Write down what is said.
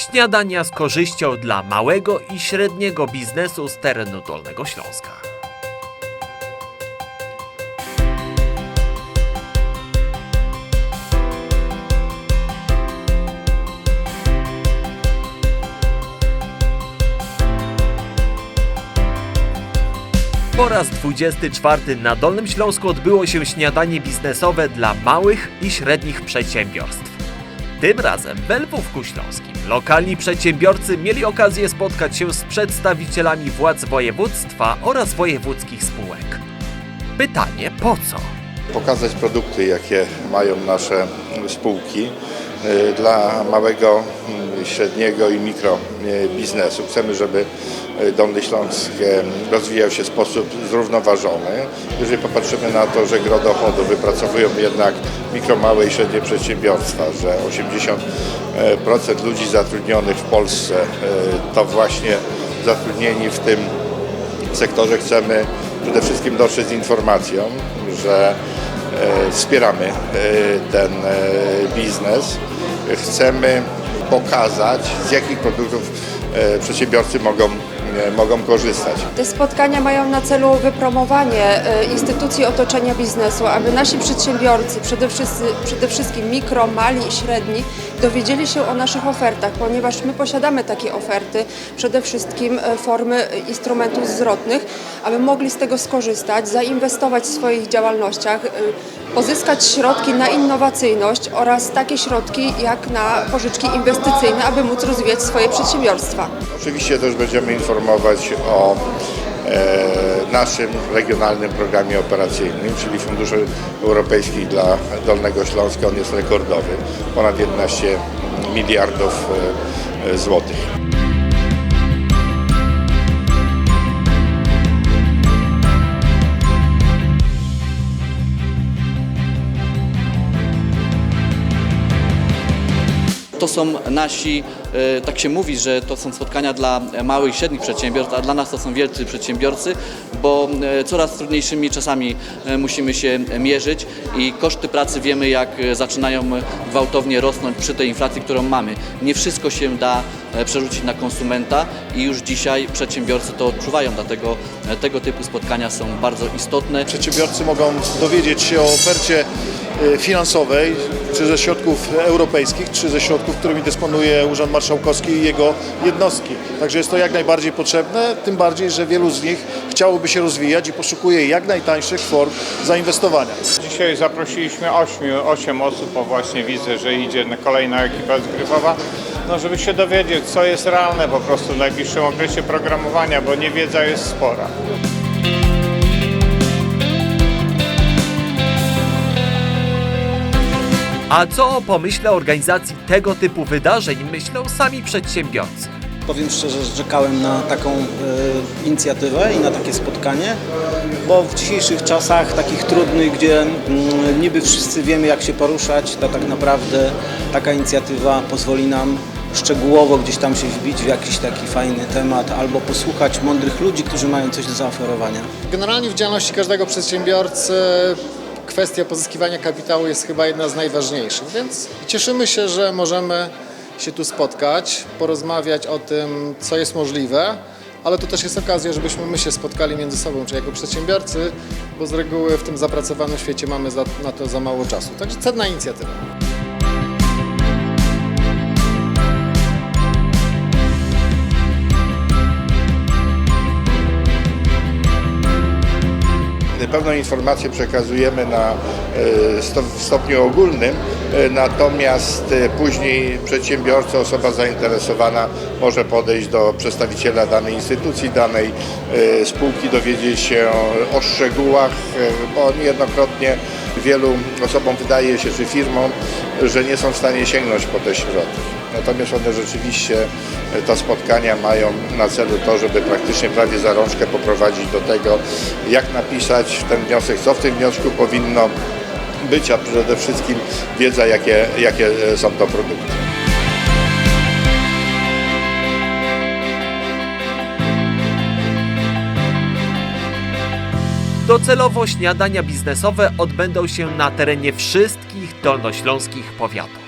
Śniadania z korzyścią dla małego i średniego biznesu z terenu Dolnego Śląska. Po raz 24 na Dolnym Śląsku odbyło się śniadanie biznesowe dla małych i średnich przedsiębiorstw. Tym razem w Lwówku Śląskim lokalni przedsiębiorcy mieli okazję spotkać się z przedstawicielami władz województwa oraz wojewódzkich spółek. Pytanie po co? pokazać produkty, jakie mają nasze spółki y, dla małego, średniego i mikro y, biznesu. Chcemy, żeby y, Dolny Śląsk y, rozwijał się w sposób zrównoważony. Jeżeli popatrzymy na to, że gro dochodu wypracowują jednak mikro, małe i średnie przedsiębiorstwa, że 80% ludzi zatrudnionych w Polsce to właśnie zatrudnieni w tym sektorze chcemy przede wszystkim dotrzeć z informacją, że e, wspieramy e, ten e, biznes. Chcemy pokazać, z jakich produktów e, przedsiębiorcy mogą, mogą korzystać. Te spotkania mają na celu wypromowanie e, instytucji otoczenia biznesu, aby nasi przedsiębiorcy, przede wszystkim, przede wszystkim mikro, mali i średni, dowiedzieli się o naszych ofertach, ponieważ my posiadamy takie oferty, przede wszystkim e, formy e, instrumentów zwrotnych, aby mogli z tego skorzystać, zainwestować w swoich działalnościach, e, pozyskać środki na innowacyjność oraz takie środki jak na pożyczki inwestycyjne, aby móc rozwijać swoje przedsiębiorstwa. Oczywiście też będziemy informować o e, naszym regionalnym programie operacyjnym, czyli Funduszy Europejskich dla Dolnego Śląska. On jest rekordowy, ponad 11 miliardów e, złotych. To są nasi, tak się mówi, że to są spotkania dla małych i średnich przedsiębiorstw, a dla nas to są wielcy przedsiębiorcy, bo e, coraz trudniejszymi czasami e, musimy się mierzyć i koszty pracy wiemy, jak e, zaczynają gwałtownie rosnąć przy tej inflacji, którą mamy. Nie wszystko się da e, przerzucić na konsumenta i już dzisiaj przedsiębiorcy to odczuwają, dlatego e, tego typu spotkania są bardzo istotne. Przedsiębiorcy mogą dowiedzieć się o ofercie finansowej, czy ze środków europejskich, czy ze środków, którymi dysponuje Urząd Marszałkowski i jego jednostki. Także jest to jak najbardziej potrzebne, tym bardziej, że wielu z nich chciałoby się rozwijać i poszukuje jak najtańszych form zainwestowania. Dzisiaj zaprosiliśmy 8, 8 osób, bo właśnie widzę, że idzie kolejna ekipa zgrywowa, no żeby się dowiedzieć, co jest realne po prostu w najbliższym okresie programowania, bo niewiedza jest spora. A co o pomyśle organizacji tego typu wydarzeń myślą sami przedsiębiorcy? Powiem szczerze, że czekałem na taką e, inicjatywę i na takie spotkanie, bo w dzisiejszych czasach takich trudnych, gdzie mm, niby wszyscy wiemy jak się poruszać, to tak naprawdę taka inicjatywa pozwoli nam szczegółowo gdzieś tam się wbić w jakiś taki fajny temat albo posłuchać mądrych ludzi, którzy mają coś do zaoferowania. Generalnie w działalności każdego przedsiębiorcy kwestia pozyskiwania kapitału jest chyba jedna z najważniejszych, więc cieszymy się, że możemy się tu spotkać, porozmawiać o tym, co jest możliwe, ale to też jest okazja, żebyśmy my się spotkali między sobą, czy jako przedsiębiorcy, bo z reguły w tym zapracowanym świecie mamy za, na to za mało czasu. Także cenna inicjatywa. Pewną informację przekazujemy na e, w stopniu ogólnym, e, natomiast e, później przedsiębiorca, osoba zainteresowana może podejść do przedstawiciela danej instytucji, danej spółki, dowiedzieć się o szczegółach, bo niejednokrotnie wielu osobom wydaje się, czy firmom, że nie są w stanie sięgnąć po te środki. Natomiast one rzeczywiście, te spotkania mają na celu to, żeby praktycznie prawie za rączkę poprowadzić do tego, jak napisać ten wniosek, co w tym wniosku powinno być, a przede wszystkim wiedza, jakie, jakie e, są to produkty. Docelowo śniadania biznesowe odbędą się na terenie wszystkich dolnośląskich powiatów.